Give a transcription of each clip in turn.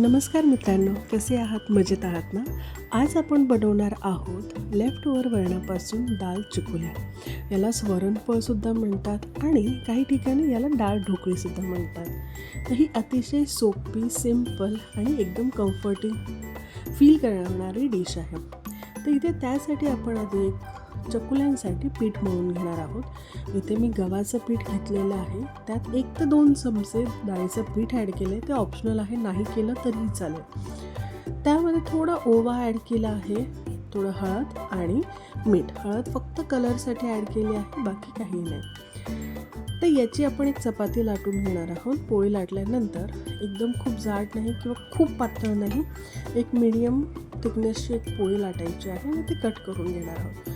नमस्कार मित्रांनो कसे आहात? मजेत आहात ना? आज आपण बनवणार आहोत लेफ्ट ओव्हर वरणापासून दाल चिकुल्या. यालाच वरणफळसुद्धा म्हणतात आणि काही ठिकाणी याला डाळ ढोकळीसुद्धा म्हणतात. तर ही अतिशय सोपी सिंपल आणि एकदम कम्फर्टिंग फील करणारी डिश आहे. तर इथे त्यासाठी आपण आधी एक चकुल्यांसाठी पीठ मळून घेणार आहोत. इथे मी गव्हाचं पीठ घेतलेलं आहे. त्यात एक ते दोन चमचे डाळीचं पीठ ॲड केलं आहे ते ऑप्शनल आहे. नाही केलं तरीही चालेल. त्यामध्ये थोडा ओवा ॲड केला आहे. थोडं हळद आणि मीठ. हळद फक्त कलरसाठी ॲड केली आहे. बाकी काही नाही. तर याची आपण एक चपाती लाटून घेणार आहोत. पोळी लाटल्यानंतर एकदम खूप जाड नाही किंवा खूप पातळ नाही. एक मिडियम थिकनेसची एक पोळी लाटायची आहे आणि ती कट करून घेणार आहोत.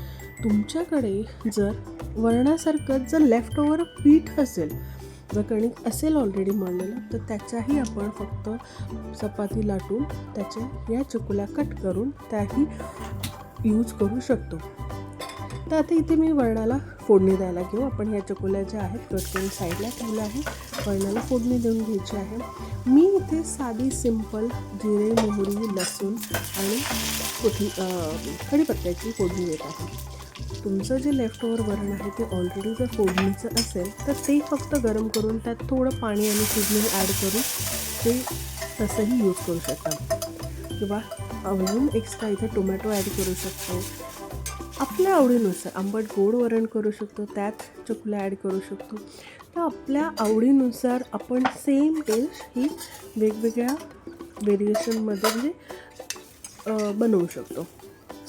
तुमच्याकडे जर वरणासारखं जर लेफ्ट ओवर पीठ असेल जर कणिक असेल ऑलरेडी मळलेलं तर त्याच्याही आपण फक्त चपाती लाटून त्याच्या या चकुल्या कट करून त्याही यूज करू शकतो. तर आता इथे मी वरणाला फोडणी द्यायला घेऊ. आपण ह्या चकोल्या ज्या आहेत कट करून साईडला ठेवल्या आहे वरणाला फोडणी देऊन घ्यायची आहे. मी इथे साधी सिंपल जिरे मोहरी लसूण आणि कोथी कढीपत्त्याची फोडणी देत आहे. तुमचं जे लेफ्ट ओव्हर वरण आहे ते ऑलरेडी जर फोडणीचं असेल तर ते फक्त गरम करून त्यात थोडं पाणी आणि सिजनिंग ॲड करून ते तसंही यूज करू शकता. किंवा अजून एक्स्ट्रा इथे टोमॅटो ॲड करू शकतो. आपल्या आवडीनुसार आंबट गोड वरण करू शकतो त्यात चकुल्या ॲड करू शकतो. तर आपल्या आवडीनुसार आपण सेम डिश ही वेगवेगळ्या व्हेरिएशनमध्ये म्हणजे बनवू शकतो.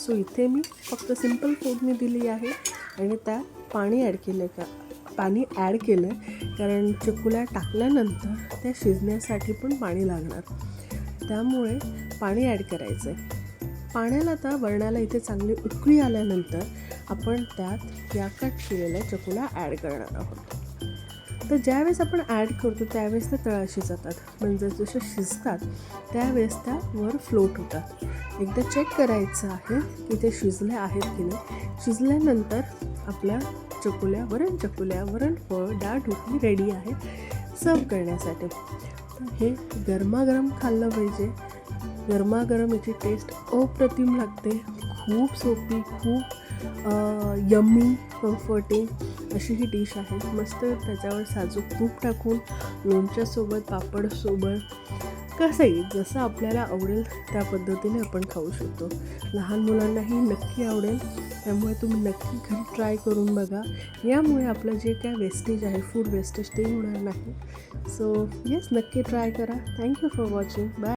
सो इथे मी फक्त सिंपल फोडणी दिली आहे आणि त्यात पाणी ॲड केलं का? पाणी ॲड केलं आहे कारण चिकुल्या टाकल्यानंतर त्या शिजण्यासाठी पण पाणी लागणार. त्यामुळे पाणी ॲड करायचं आहे पाण्याला आता वरणाला इथे चांगली उकळी आल्यानंतर आपण त्यात या कट केलेल्या चकुल्या ॲड करणार आहोत. तर ज्यावेळेस आपण ॲड करतो त्यावेळेस त्या तळाशी जातात. म्हणजे जसे शिजतात त्यावेळेस त्या वर फ्लोट होतात. एकदा चेक करायचं आहे की ते शिजले आहेत की नाही. शिजल्यानंतर आपल्या चकुल्या वरण चकुल्या वरणफळ डाळ ढोकली रेडी आहे. सर्व करण्यासाठी. हे गरमागरम खाल्लं पाहिजे. गरमागरम याची टेस्ट अप्रतिम लागते. खूप सोपी खूप यम्मी कम्फर्टिंग अशी ही डिश आहे. मस्त त्याच्यावर साजूक तूप टाकून लोणच्यासोबत पापडसोबत कसंही जसं आपल्याला आवडेल त्या पद्धतीने आपण खाऊ शकतो. लहान मुलांनाही नक्की आवडेल. त्यामुळे तुम्ही नक्की घरी ट्राय करून बघा. यामुळे आपलं जे काय वेस्टेज आहे फूड वेस्टेज ते होणार नाही. सो येस नक्की ट्राय करा. Thank you for watching bye